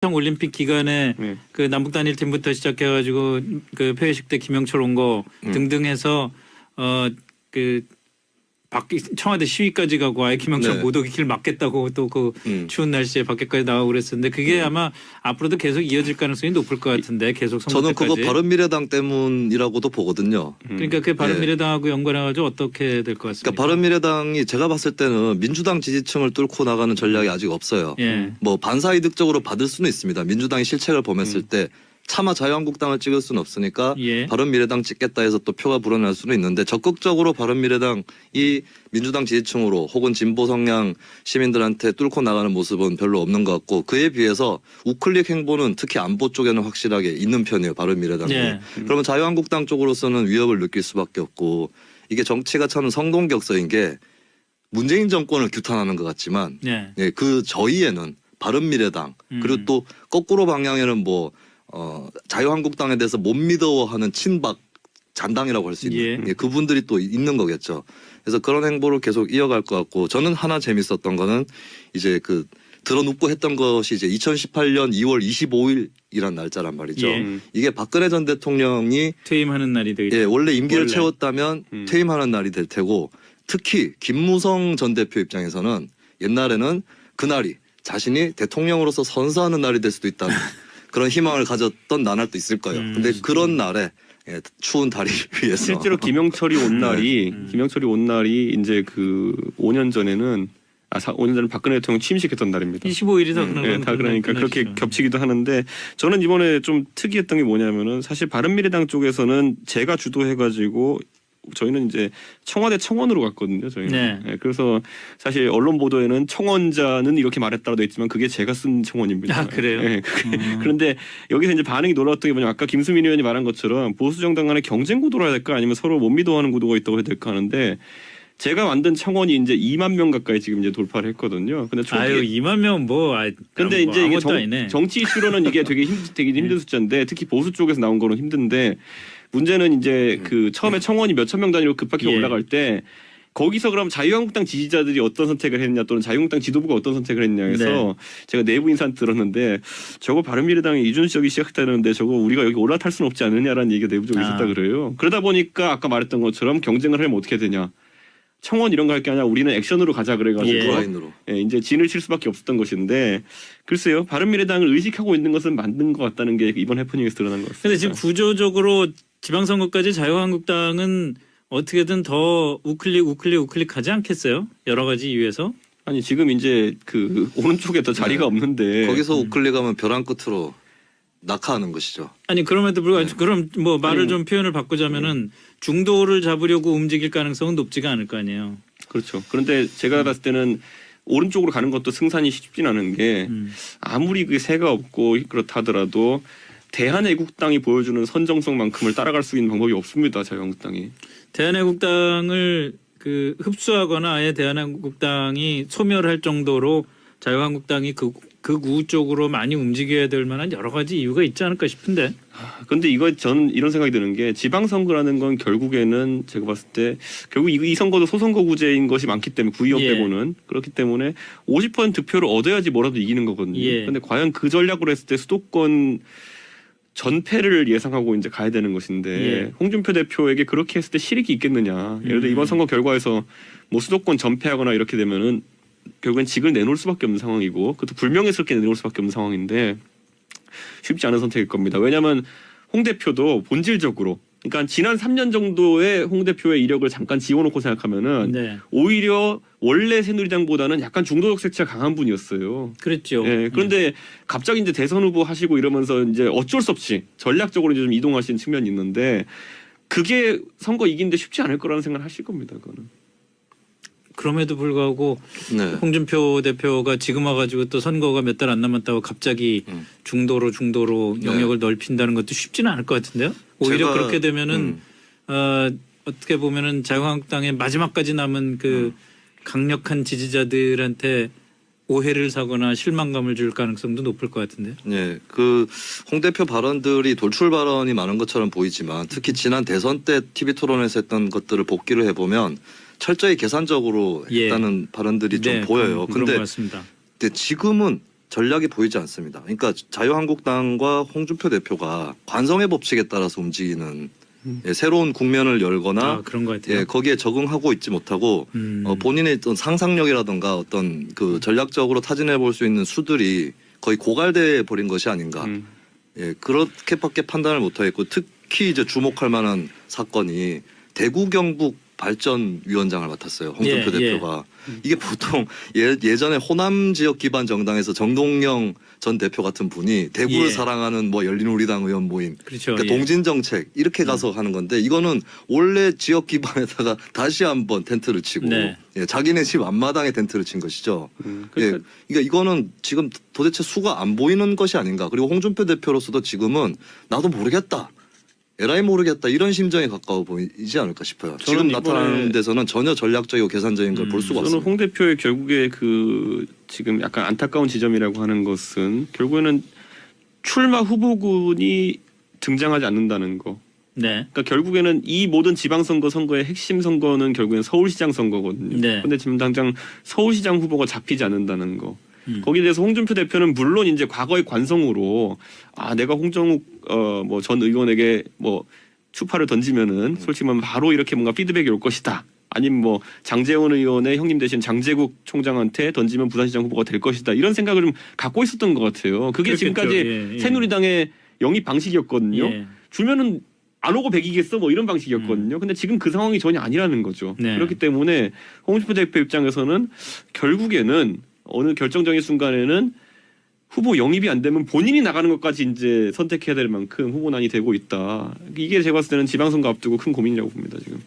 평창 올림픽 기간에 네. 그 남북 단일 팀부터 시작해 가지고 그 폐회식 때 김영철 온거 음. 등등 해서 어그 청와대 시위까지 가고 아예 김영철 네. 못 오기 길 막겠다고 또 그 음. 추운 날씨에 밖에까지 나가고 그랬었는데 그게 아마 앞으로도 계속 이어질 가능성이 높을 것 같은데 계속 선거 저는 그거 때까지. 바른미래당 때문이라고도 보거든요. 음. 그러니까 그 바른미래당하고 연관해가지고 어떻게 될 것 같습니까? 그러니까 바른미래당이 제가 봤을 때는 민주당 지지층을 뚫고 나가는 전략이 아직 없어요. 예. 뭐 반사이득적으로 받을 수는 있습니다. 민주당이 실책을 범했을 때 차마 자유한국당을 찍을 수는 없으니까 예. 바른미래당 찍겠다 해서 또 표가 불어날 수는 있는데 적극적으로 바른미래당이 민주당 지지층으로 혹은 진보 성향 시민들한테 뚫고 나가는 모습은 별로 없는 것 같고 그에 비해서 우클릭 행보는 특히 안보 쪽에는 확실하게 있는 편이에요. 바른미래당이. 예. 그러면 자유한국당 쪽으로서는 위협을 느낄 수밖에 없고 이게 정치가 참 성동격서인 게 문재인 정권을 규탄하는 것 같지만 예. 예, 그 저희에는 바른미래당 음. 그리고 또 거꾸로 방향에는 뭐 어, 자유한국당에 대해서 못 믿어하는 친박 잔당이라고 할 수 있는 예. 예, 그분들이 또 있는 거겠죠. 그래서 그런 행보를 계속 이어갈 것 같고 저는 하나 재밌었던 거는 이제 그 들어눕고 했던 것이 이제 2018년 2월 25일이란 날짜란 말이죠. 예. 음. 이게 박근혜 전 대통령이 퇴임하는 날이 되겠죠. 예, 원래 임기를 원래. 채웠다면 음. 퇴임하는 날이 될 테고 특히 김무성 전 대표 입장에서는 옛날에는 그날이 자신이 대통령으로서 선서하는 날이 될 수도 있다는 그런 희망을 가졌던 나날도 있을 거예요. 음. 근데 그런 날에 예, 추운 다리를 위해서 실제로 김영철이 온 날이 음. 김영철이 온 날이 이제 그 5년 전에는 아 5년 전에 박근혜 대통령 취임식했던 날입니다. 25일이 더 음, 그런 예, 건다 그러니까 그렇게 끝나죠. 겹치기도 하는데 저는 이번에 좀 특이했던 게 뭐냐면은 사실 바른미래당 쪽에서는 제가 주도해가지고 저희는 이제 청와대 청원으로 갔거든요. 저희는. 네. 예, 그래서 사실 언론 보도에는 청원자는 이렇게 말했다고 돼 있지만 그게 제가 쓴 청원입니다. 아, 그래요? 예, 그게- 음. 그런데 여기서 이제 반응이 놀라웠던 게 뭐냐면 아까 김수민 의원이 말한 것처럼 보수 정당 간의 경쟁 구도로 해야 될까 아니면 서로 못 믿어하는 구도가 있다고 해야 될까 하는데 제가 만든 청원이 이제 2만 명 가까이 지금 이제 돌파를 했거든요. 근데 초기에 아유 2만 명 뭐. 아, 근데 뭐 이제 이게 아무것도 아니네. 정, 치 이슈로는 이게 되게 힘 되게 힘든 숫자인데 특히 보수 쪽에서 나온 거는 힘든데 문제는 이제 그 처음에 청원이 몇천 명 단위로 급하게 예. 올라갈 때 거기서 그럼 자유한국당 지지자들이 어떤 선택을 했냐 또는 자유한국당 지도부가 어떤 선택을 했냐 해서 네. 제가 내부 인사 들었는데 저거 바른미래당이 이준석이 시작했다는데 저거 우리가 여기 올라탈 수는 없지 않느냐라는 얘기가 내부적으로 아. 있었다 그래요. 그러다 보니까 아까 말했던 것처럼 경쟁을 하면 어떻게 되냐. 청원 이런 거 할 게 아니라 우리는 액션으로 가자 그래가지고 예. 예, 이제 진을 칠 수밖에 없었던 것인데 글쎄요 바른미래당을 의식하고 있는 것은 맞는 것 같다는 게 이번 해프닝에서 드러난 것 같습니다. 근데 지금 구조적으로 지방선거까지 자유한국당은 어떻게든 더 우클릭 우클릭 우클릭 하지 않겠어요? 여러 가지 이유에서. 아니 지금 이제 그 오른쪽에 더 자리가 네. 없는데 거기서 우클릭하면 벼랑 끝으로 낙하하는 것이죠. 아니 그럼에도 불구하고 네. 그럼 뭐 말을 아니, 좀 표현을 바꾸자면은 중도를 잡으려고 움직일 가능성은 높지가 않을 거 아니에요. 그렇죠. 그런데 제가 봤을 때는 오른쪽으로 가는 것도 승산이 쉽진 않은 게 음. 아무리 그 새가 없고 그렇다 하더라도 대한애국당이 보여주는 선정성만큼을 따라갈 수 있는 방법이 없습니다. 자유한국당이. 대한애국당을 그 흡수하거나 아예 대한민국당이 소멸할 정도로 자유한국당이 그 극우 쪽으로 많이 움직여야 될 만한 여러 가지 이유가 있지 않을까 싶은데. 근데 이거 저는 이런 생각이 드는 게 지방선거라는 건 결국에는 제가 봤을 때 결국 이, 이 선거도 소선거구제인 것이 많기 때문에 구의원 예. 빼고는 그렇기 때문에 50% 득표를 얻어야지 뭐라도 이기는 거거든요. 예. 근데 과연 그 전략으로 했을 때 수도권 전패를 예상하고 이제 가야 되는 것인데 예. 홍준표 대표에게 그렇게 했을 때 실익이 있겠느냐. 예를 들어 음. 이번 선거 결과에서 뭐 수도권 전패하거나 이렇게 되면은 결국엔 직을 내놓을 수밖에 없는 상황이고 그것도 불명예스럽게 내놓을 수밖에 없는 상황인데 쉽지 않은 선택일 겁니다. 왜냐하면 홍 대표도 본질적으로 그러니까 지난 3년 정도의 홍 대표의 이력을 잠깐 지워놓고 생각하면은 네. 오히려 원래 새누리당보다는 약간 중도적 색채가 강한 분이었어요. 그랬죠. 예, 그런데 갑자기 이제 대선 후보 하시고 이러면서 이제 어쩔 수 없이 전략적으로 이제 좀 이동하시는 측면이 있는데 그게 선거 이기는데 쉽지 않을 거라는 생각을 하실 겁니다. 그거는. 그럼에도 불구하고 네. 홍준표 대표가 지금 와가지고 또 선거가 몇 달 안 남았다고 갑자기 음. 중도로 중도로 네. 영역을 넓힌다는 것도 쉽지는 않을 것 같은데요. 오히려 제가- 그렇게 되면은 음. 어, 어떻게 보면은 자유한국당의 마지막까지 남은 그 음. 강력한 지지자들한테 오해를 사거나 실망감을 줄 가능성도 높을 것 같은데요. 예, 그홍 대표 발언들이 돌출 발언이 많은 것처럼 보이지만 특히 지난 대선 때 TV 토론에서 했던 것들을 복기를 해보면 철저히 계산적으로 예. 했다는 발언들이 좀 네, 보여요. 그런, 그런 근데, 지금은 전략이 보이지 않습니다. 그러니까 자유한국당과 홍준표 대표가 관성의 법칙에 따라서 움직이는 음. 예, 새로운 국면을 열거나 아 그런 것 같아요. 예, 거기에 적응하고 있지 못하고 음. 어, 본인의 어떤 상상력이라든가 어떤 그 전략적으로 타진해 볼 수 있는 수들이 거의 고갈돼 버린 것이 아닌가. 음. 예, 그렇게밖에 판단을 못하겠고 특히 이제 주목할 만한 사건이 대구 경북 발전위원장을 맡았어요. 홍준표 예, 예. 대표가 이게 보통 예, 예전에 호남 지역 기반 정당에서 정동영 전 대표 같은 분이 대구를 예. 사랑하는 뭐 열린우리당 의원 모임 그렇죠. 그러니까 예. 동진 정책 이렇게 가서 하는 건데 이거는 원래 지역 기반에다가 다시 한번 텐트를 치고 네. 예, 자기네 집 앞마당에 텐트를 친 것이죠. 음. 예, 그러니까 그러니까 이거는 지금 도대체 수가 안 보이는 것이 아닌가. 그리고 홍준표 대표로서도 지금은 나도 모르겠다. 에라이 모르겠다 이런 심정에 가까워 보이지 않을까 싶어요. 지금 저는 나타나는 데서는 전혀 전략적이고 계산적인 걸볼 음, 수가 저는 없습니다. 홍 대표의 결국에 그 지금 약간 안타까운 지점이라고 하는 것은 결국에는 출마 후보군이 등장하지 않는다는 거. 네. 그러니까 결국에는 이 모든 지방선거 선거의 핵심 선거는 결국엔 서울시장 선거거든요. 네. 근데 지금 당장 서울시장 후보가 잡히지 않는다는 거. 음. 거기에 대해서 홍준표 대표는 물론 이제 과거의 관성으로 아 내가 홍정욱 어뭐 전 의원에게 뭐 추파를 던지면은 솔직히 말하면 바로 이렇게 뭔가 피드백이 올 것이다. 아니면 뭐 장재원 의원의 형님 대신 장재국 총장한테 던지면 부산시장 후보가 될 것이다. 이런 생각을 좀 갖고 있었던 것 같아요. 그게 그렇겠죠. 지금까지 예, 예. 새누리당의 영입 방식이었거든요. 예. 주면은 안 오고 백이겠어 뭐 이런 방식이었거든요. 근데 지금 그 상황이 전혀 아니라는 거죠. 네. 그렇기 때문에 홍준표 대표 입장에서는 결국에는 어느 결정적인 순간에는 후보 영입이 안 되면 본인이 나가는 것까지 이제 선택해야 될 만큼 후보난이 되고 있다. 이게 제가 봤을 때는 지방선거 앞두고 큰 고민이라고 봅니다 지금.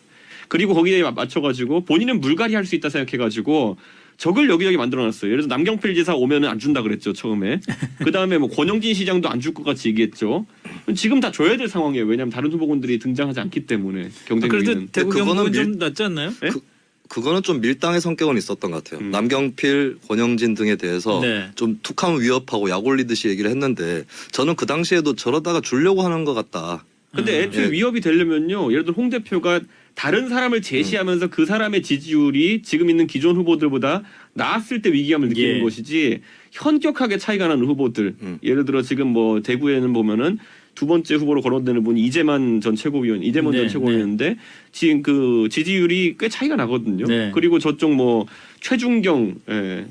그리고 거기에 맞춰가지고 본인은 물갈이 할 수 있다 생각해가지고 적을 여기저기 만들어놨어요. 예를 들어 남경필 지사 오면은 안 준다 그랬죠 처음에. 그 다음에 뭐 권영진 시장도 안 줄 것 같이 얘기했죠. 지금 다 줘야 될 상황이에요. 왜냐하면 다른 후보군들이 등장하지 않기 때문에 아, 경쟁력은. 그래도 대구 그거는 경북은 밀- 좀 낫지 않나요? 네? 그 거는 좀 밀당의 성격은 있었던 것 같아요. 음. 남경필, 권영진 등에 대해서 네. 좀 툭하면 위협하고 약 올리듯이 얘기를 했는데 저는 그 당시에도 저러다가 주려고 하는 것 같다. 근데 음. 애초에 예. 위협이 되려면요. 예를 들어 홍 대표가 다른 사람을 제시하면서 그 사람의 지지율이 지금 있는 기존 후보들보다 나았을 때 위기감을 느끼는 예. 것이지 현격하게 차이가 나는 후보들. 음. 예를 들어 지금 뭐 대구에는 보면은 두 번째 후보로 거론되는 분이 이재만 전 최고위원, 이재만 네, 전 최고위원인데 지금 그 지지율이 꽤 차이가 나거든요. 네. 그리고 저쪽 뭐 최중경 예,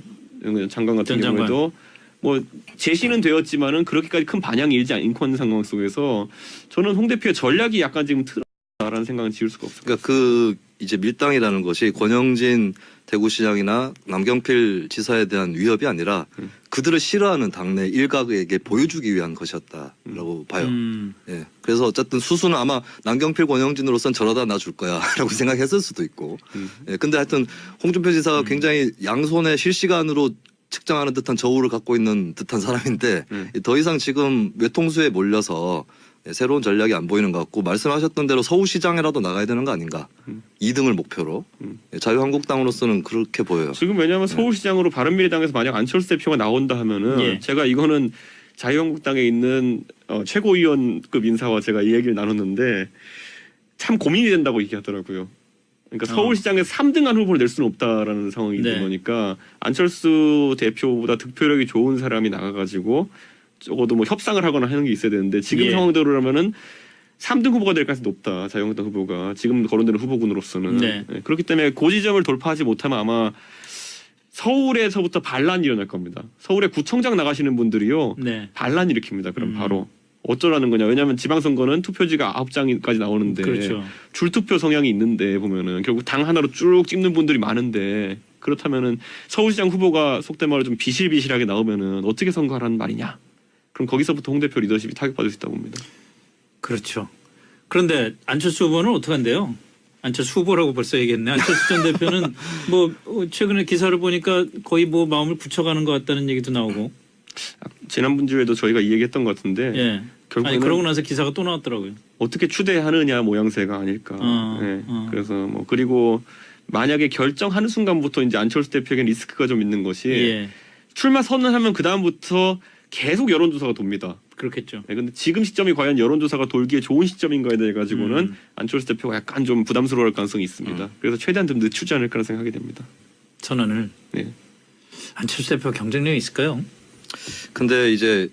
장관 같은 장관. 경우에도 뭐 제시는 되었지만은 그렇게까지 큰 반향이 일지 않은 상황 속에서 저는 홍 대표의 전략이 약간 지금 틀었다라는 생각은 지울 수가 없습니다. 그러니까 그 이제 밀당이라는 것이 권영진 대구시장이나 남경필 지사에 대한 위협이 아니라 음. 그들을 싫어하는 당내 일각에게 보여주기 위한 것이었다라고 봐요. 음. 예. 그래서 어쨌든 수수는 아마 남경필 권영진으로선 저러다 나 줄 거야라고 생각했을 수도 있고. 음. 예. 근데 하여튼 홍준표 지사가 굉장히 양손에 실시간으로 측정하는 듯한 저울을 갖고 있는 듯한 사람인데 음. 더 이상 지금 외통수에 몰려서 예, 새로운 전략이 안 보이는 것 같고 말씀하셨던 대로 서울시장이라도 나가야 되는 거 아닌가. 음. 2등을 목표로 음. 예, 자유한국당으로서는 그렇게 보여요. 지금 왜냐하면 서울시장으로 바른미래당에서 만약 안철수 대표가 나온다 하면은 예. 제가 이거는 자유한국당에 있는 어, 최고위원급 인사와 제가 이 얘기를 나눴는데 참 고민이 된다고 얘기하더라고요. 그러니까 어. 서울시장에서 3등한 후보를 낼 수는 없다라는 상황이 네. 된 거니까 안철수 대표보다 득표력이 좋은 사람이 나가가지고 적어도 뭐 협상을 하거나 하는 게 있어야 되는데 지금 예. 상황대로라면은 3등 후보가 될 가능성이 높다. 자유한국당 후보가 지금 거론되는 후보군으로서는 네. 예, 그렇기 때문에 그 지점을 돌파하지 못하면 아마 서울에서부터 반란이 일어날 겁니다. 서울에 구청장 나가시는 분들이요 네. 반란 일으킵니다. 그럼 음. 바로 어쩌라는 거냐? 왜냐하면 지방선거는 투표지가 아홉 장까지 나오는데 그렇죠. 줄투표 성향이 있는데 보면은 결국 당 하나로 쭉 찍는 분들이 많은데 그렇다면은 서울시장 후보가 속된 말로 좀 비실비실하게 나오면은 어떻게 선거하라는 말이냐? 그럼 거기서부터 홍 대표 리더십이 타격받을 수 있다고 봅니다. 그렇죠. 그런데 안철수 후보는 어떻게 한대요? 안철수 후보라고 벌써 얘기했네. 안철수 전 대표는 뭐 어, 최근에 기사를 보니까 거의 뭐 마음을 굳혀가는 것 같다는 얘기도 나오고. 지난번 주에도 저희가 이 얘기했던 것 같은데 예. 결국에는 그러고 나서 기사가 또 나왔더라고요. 어떻게 추대하느냐 모양새가 아닐까. 어, 예. 어. 그래서 뭐 그리고 만약에 결정하는 순간부터 이제 안철수 대표에게 리스크가 좀 있는 것이 예. 출마 선언하면 그 다음부터 계속 여론조사가 돕니다. 그렇겠죠. 네, 근데 지금 시점이 과연 여론조사가 돌기에 좋은 시점인가에 대해 가지고는 음. 안철수 대표가 약간 좀 부담스러울 가능성이 있습니다. 그래서 최대한 좀 늦추지 않을까라는 생각이 됩니다. 선언을. 네. 안철수 대표 경쟁력이 있을까요? 근데 이제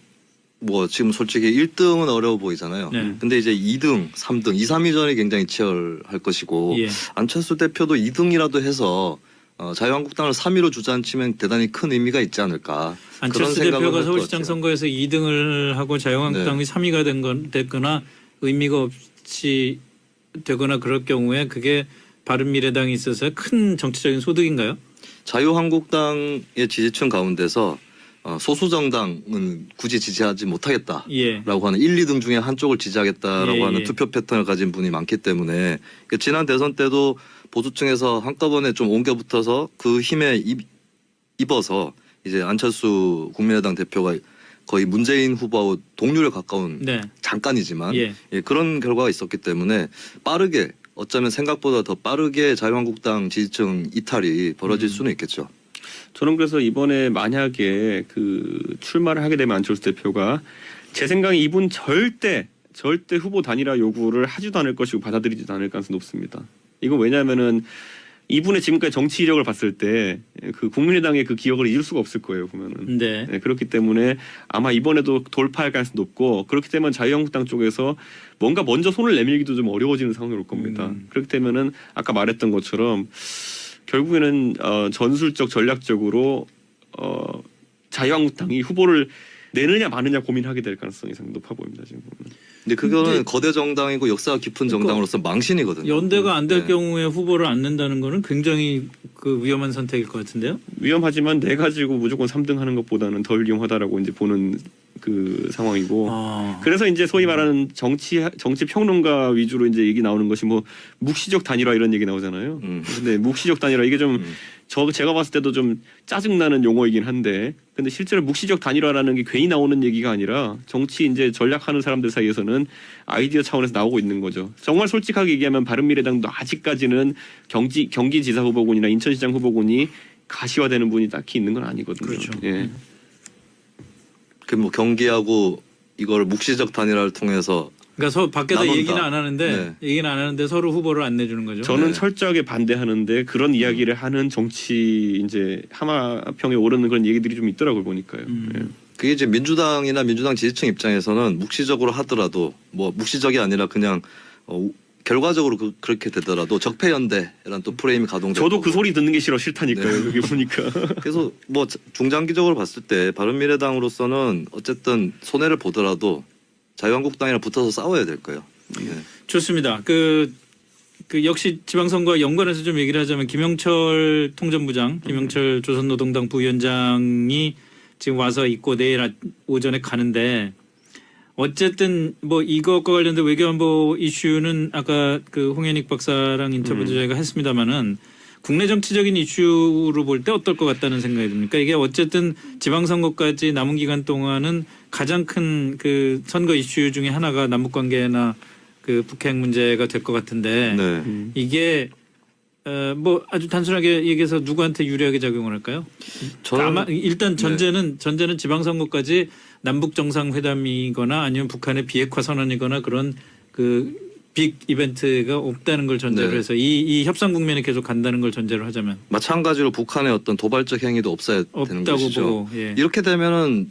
뭐 지금 솔직히 1등은 어려워 보이잖아요. 네. 근데 이제 2등, 3등, 2, 3위전이 굉장히 치열할 것이고 예. 안철수 대표도 2등이라도 해서 어, 자유한국당을 3위로 주저앉히면 대단히 큰 의미가 있지 않을까. 안철수 대표가 서울시장. 선거에서 2등을 하고 자유한국당이 3위가 된 건 됐거나 의미가 없이 되거나 그럴 경우에 그게 바른미래당이 있어서 큰 정치적인 소득인가요? 자유한국당의 지지층 가운데서 어, 소수 정당은 굳이 지지하지 못하겠다. 예. 라고 하는 1, 2등 중에 한쪽을 지지하겠다라고 예, 하는 예. 투표 패턴을 가진 분이 많기 때문에 그 지난 대선 때도 보수층에서 한꺼번에 좀 옮겨 붙어서 그 힘에 입, 입어서 이제 안철수 국민의당 대표가 거의 문재인 후보하고 동률에 가까운 네. 잠깐이지만 예. 예, 그런 결과가 있었기 때문에 빠르게 어쩌면 생각보다 더 빠르게 자유한국당 지지층 이탈이 벌어질 음. 수는 있겠죠. 저는 그래서 이번에 만약에 그 출마를 하게 되면 안철수 대표가 제 생각에 이분 절대 절대 후보 단일화 요구를 하지도 않을 것이고 받아들이지도 않을 가능성이 높습니다. 이건 왜냐하면은 이분의 지금까지 정치 이력을 봤을 때 그 국민의당의 그 기억을 잊을 수가 없을 거예요 보면은. 네. 네, 그렇기 때문에 아마 이번에도 돌파할 가능성이 높고 그렇기 때문에 자유한국당 쪽에서 뭔가 먼저 손을 내밀기도 좀 어려워지는 상황이 올 겁니다. 음. 그렇기 때문에는 아까 말했던 것처럼 결국에는 어, 전술적 전략적으로 어, 자유한국당이 후보를 내느냐 마느냐 고민하게 될 가능성이 상당히 높아 보입니다 지금 보면. 근데 그거는 근데- 거대 정당이고 역사가 깊은 그러니까 정당으로서 망신이거든요. 연대가 안 될 네. 경우에 후보를 안 낸다는 거는 굉장히 그 위험한 선택일 것 같은데요. 위험하지만 내 가지고 무조건 3등 하는 것보다는 덜 위험하다라고 이제 보는 그 상황이고 아. 그래서 이제 소위 말하는 정치 정치 평론가 위주로 이제 얘기 나오는 것이 뭐 묵시적 단일화 이런 얘기 나오잖아요. 음. 근데 묵시적 단일화 이게 좀 음. 저 제가 봤을 때도 좀 짜증 나는 용어이긴 한데 근데 실제로 묵시적 단일화라는 게 괜히 나오는 얘기가 아니라 정치 이제 전략하는 사람들 사이에서는 아이디어 차원에서 나오고 있는 거죠. 정말 솔직하게 얘기하면 바른미래당도 아직까지는 경기 경기지사 후보군이나 인천시장 후보군이 가시화되는 분이 딱히 있는 건 아니거든요. 그렇죠. 예. 그 뭐 경기하고 이걸 묵시적 단일화를 통해서 그러니까 서 밖에다 나눈다. 얘기는 안 하는데 얘기는 안 하는데 서로 후보를 안 내주는 거죠. 저는 네. 철저하게 반대하는데 그런 이야기를 하는 정치 이제 하마평에 오르는 그런 얘기들이 좀 있더라고요 보니까요. 음. 예. 그게 이제 민주당이나 민주당 지지층 입장에서는 묵시적으로 하더라도 뭐 묵시적이 아니라 그냥 어, 결과적으로 그, 그렇게 되더라도 적폐연대라는 또 프레임이 가동되고 저도 그 소리 듣는 게 싫어 싫다니까요. 네. 그게 보니까. 그래서 뭐 중장기적으로 봤을 때 바른미래당으로서는 어쨌든 손해를 보더라도 자유한국당이랑 붙어서 싸워야 될 거예요. 네. 좋습니다. 그, 그 역시 지방선거와 연관해서 좀 얘기를 하자면 김영철 통전부장, 김영철 조선노동당 부위원장이 지금 와서 있고 내일 아- 오전에 가는데 어쨌든 뭐 이것과 관련된 외교안보 이슈는 아까 그 홍현익 박사랑 인터뷰도 음. 저희가 했습니다마는 국내 정치적인 이슈로 볼 때 어떨 것 같다는 생각이 듭니까? 이게 어쨌든 지방선거까지 남은 기간 동안은 가장 큰 그 선거 이슈 중에 하나가 남북 관계나 그 북핵 문제가 될 것 같은데 네. 음. 이게 어, 뭐 아주 단순하게 얘기해서 누구한테 유리하게 작용을 할까요? 저는 아마 일단 전제는 전제는 지방선거까지 남북 정상회담이거나 아니면 북한의 비핵화 선언이거나 그런 그 빅 이벤트가 없다는 걸 전제로 네. 해서 이, 이 협상 국면이 계속 간다는 걸 전제로 하자면 마찬가지로 북한의 어떤 도발적 행위도 없어야 되는 것이죠. 보고 예. 이렇게 되면은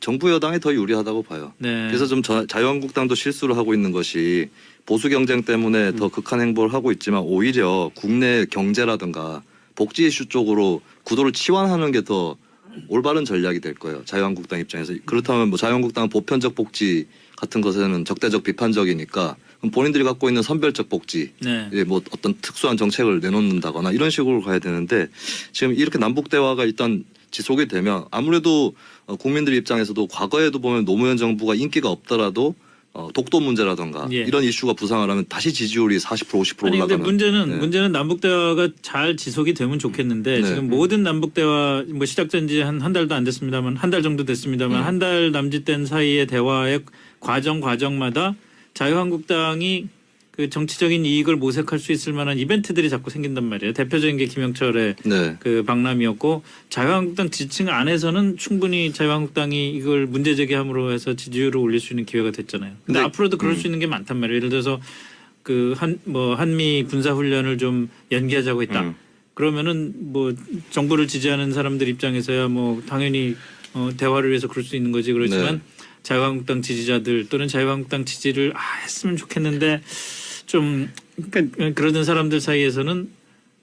정부 여당이 더 유리하다고 봐요. 네. 그래서 좀 자, 자유한국당도 실수를 하고 있는 것이 보수 경쟁 때문에 음. 더 극한 행보를 하고 있지만 오히려 국내 경제라든가 복지 이슈 쪽으로 구도를 치환하는 게 더 올바른 전략이 될 거예요. 자유한국당 입장에서 그렇다면 뭐 자유한국당은 보편적 복지 같은 것에는 적대적 비판적이니까 그럼 본인들이 갖고 있는 선별적 복지 네. 예, 뭐 어떤 특수한 정책을 내놓는다거나 이런 식으로 가야 되는데 지금 이렇게 남북 대화가 일단 지속이 되면 아무래도 어, 국민들 입장에서도 과거에도 보면 노무현 정부가 인기가 없더라도 어, 독도 문제라든가 예. 이런 이슈가 부상을 하면 다시 지지율이 40% 50% 아니 근데 올라가는 문제는 네. 문제는 남북 대화가 잘 지속이 되면 좋겠는데 네. 지금 모든 남북 대화 뭐 시작된 지 한 한 달도 안 됐습니다만 한 달 정도 됐습니다만 음. 한달 남짓된 사이의 대화의 과정 과정마다 자유한국당이 그 정치적인 이익을 모색할 수 있을 만한 이벤트들이 자꾸 생긴단 말이에요. 대표적인 게 김영철의 네. 그 박람이었고 자유한국당 지층 안에서는 충분히 자유한국당이 이걸 문제 제기함으로 해서 지지율을 올릴 수 있는 기회가 됐잖아요. 근데 네. 앞으로도 그럴 음. 수 있는 게 많단 말이에요. 예를 들어서 그 한 뭐 한미 군사 훈련을 좀 연기하자고 했다. 음. 그러면은 뭐 정부를 지지하는 사람들 입장에서야 뭐 당연히 어, 대화를 위해서 그럴 수 있는 거지 그렇지만 네. 자유한국당 지지자들 또는 자유한국당 지지를 아 했으면 좋겠는데 좀 그러니까 그러던 사람들 사이에서는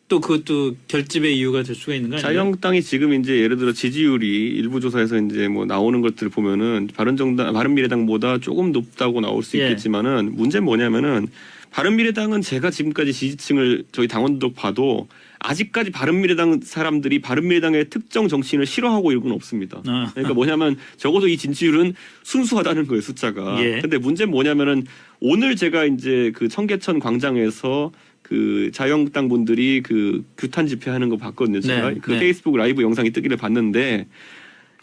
또 그것도 결집의 이유가 될 수가 있는 거 아니에요? 자유한국당이 지금 이제 예를 들어 지지율이 일부 조사에서 이제 뭐 나오는 것들을 보면은 바른정당 바른미래당보다 조금 높다고 나올 수 예. 있겠지만은 문제는 뭐냐면은 바른미래당은 제가 지금까지 지지층을 저희 당원도 봐도 아직까지 바른미래당 사람들이 바른미래당의 특정 정치인을 싫어하고 이런 건 없습니다. 아. 그러니까 뭐냐면 적어도 이 진출은 순수하다는 거예요 숫자가. 예. 근데 문제는 뭐냐면은 오늘 제가 이제 그 청계천 광장에서 그 자유한국당 분들이 그 규탄 집회하는 거 봤거든요. 제가 네, 그 네. 페이스북 라이브 영상이 뜨기를 봤는데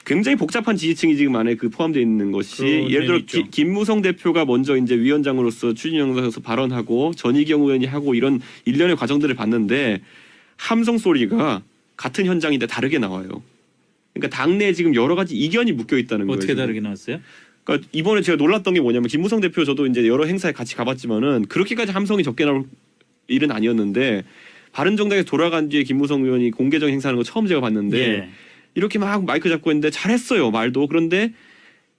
굉장히 복잡한 지지층이 지금 안에 그 포함되어 있는 것이 예를 들어. 기- 김무성 대표가 먼저 이제 위원장으로서 추진 영상에서 발언하고 전희경 의원이 하고 이런 일련의 과정들을 봤는데 함성 소리가 같은 현장인데 다르게 나와요. 그러니까 당내에 지금 여러 가지 이견이 묶여 있다는 거예요. 어떻게 지금. 다르게 나왔어요? 그러니까 이번에 제가 놀랐던 게 뭐냐면 김무성 대표 저도 이제 여러 행사에 같이 가봤지만은 그렇게까지 함성이 적게 나올 일은 아니었는데 바른정당에 돌아간 뒤에 김무성 의원이 공개적 행사하는 거 처음 제가 봤는데 예. 이렇게 막 마이크 잡고 했는데 잘했어요 말도 그런데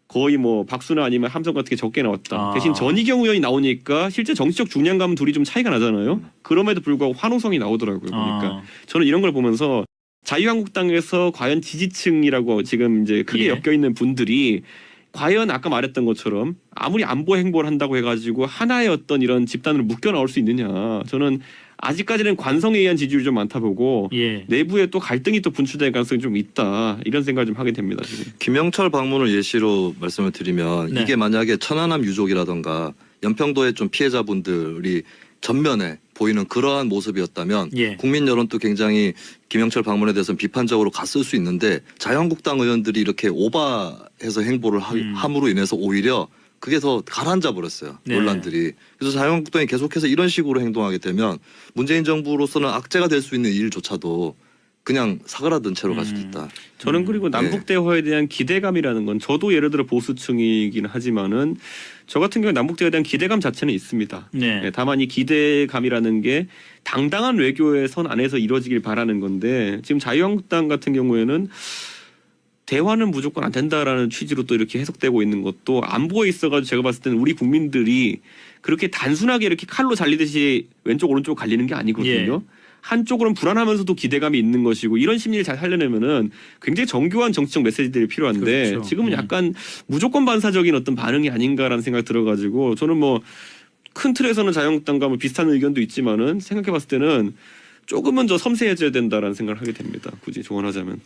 거의 뭐 박수나 아니면 함성 같은 게 적게 나왔다. 아. 대신 전희경 의원이 나오니까 실제 정치적 중량감은 둘이 좀 차이가 나잖아요. 그럼에도 불구하고 환호성이 나오더라고요. 보니까 아, 저는 이런 걸 보면서 자유한국당에서 과연 지지층이라고 지금 이제 크게 예. 엮여 있는 분들이 과연 아까 말했던 것처럼 아무리 안보 행보를 한다고 해가지고 하나의 어떤 이런 집단으로 묶여 나올 수 있느냐 저는 아직까지는 관성에 의한 지지율이 좀 많다 보고 예. 내부에 또 갈등이 또 분출될 가능성이 좀 있다 이런 생각을 좀 하게 됩니다 지금. 김영철 방문을 예시로 말씀을 드리면 네. 이게 만약에 천안함 유족이라던가 연평도의 좀 피해자분들이 전면에 보이는 그러한 모습이었다면 예. 국민 여론도 굉장히 김영철 방문에 대해서 비판적으로 갔을 수 있는데 자유한국당 의원들이 이렇게 오바해서 행보를 하- 음. 함으로 인해서 오히려 그게 더 가라앉아 버렸어요 네. 논란들이 그래서 자유한국당이 계속해서 이런 식으로 행동하게 되면 문재인 정부로서는 악재가 될 수 있는 일조차도 그냥 사그라든 채로 갈 수도 음. 있다 저는 그리고 네. 남북 대화에 대한 기대감이라는 건 저도 예를 들어 보수층이긴 하지만은 저 같은 경우에 남북 대화에 대한 기대감 자체는 있습니다. 네. 네, 다만 이 기대감이라는 게 당당한 외교의 선 안에서 이루어지길 바라는 건데 지금 자유한국당 같은 경우에는 대화는 무조건 안 된다라는 취지로 또 이렇게 해석되고 있는 것도 안보에 있어가지고 제가 봤을 때는 우리 국민들이 그렇게 단순하게 이렇게 칼로 잘리듯이 왼쪽 오른쪽 갈리는 게 아니거든요. 예. 한쪽으로는 불안하면서도 기대감이 있는 것이고 이런 심리를 잘 살려내면은 굉장히 정교한 정치적 메시지들이 필요한데 그렇죠. 지금은 음. 약간 무조건 반사적인 어떤 반응이 아닌가라는 생각이 들어가지고 저는 뭐 큰 틀에서는 자유한국당과 뭐 비슷한 의견도 있지만은 생각해봤을 때는 조금은 더 섬세해져야 된다라는 생각을 하게 됩니다. 굳이 조언하자면.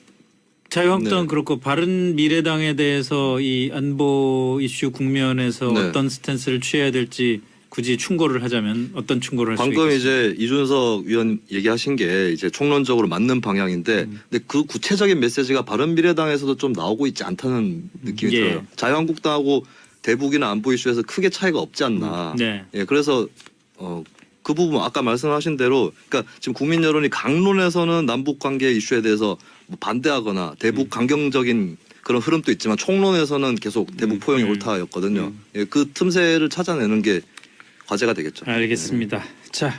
자유한국당 은 네. 그렇고 바른 미래당에 대해서 이 안보 이슈 국면에서 네. 어떤 스탠스를 취해야 될지 굳이 충고를 하자면 어떤 충고를 할수 방금? 이제 이준석 위원 얘기하신 게 이제 총론적으로 맞는 방향인데 음. 근데 그 구체적인 메시지가 바른미래당에서도 좀 나오고 있지 않다는 느낌이 예. 들어요. 자유한국당하고 대북이나 안보 이슈에서 크게 차이가 없지 않나. 네. 예, 그래서 어, 그 부분 아까 말씀하신 대로 그러니까 지금 국민 여론이 강론에서는 남북 관계 이슈에 대해서 뭐 반대하거나 음. 대북 강경적인 그런 흐름도 있지만 총론에서는 계속 대북 포용이 음. 옳다였거든요. 예, 그 틈새를 찾아내는 게 과제가 되겠죠. 알겠습니다. 자.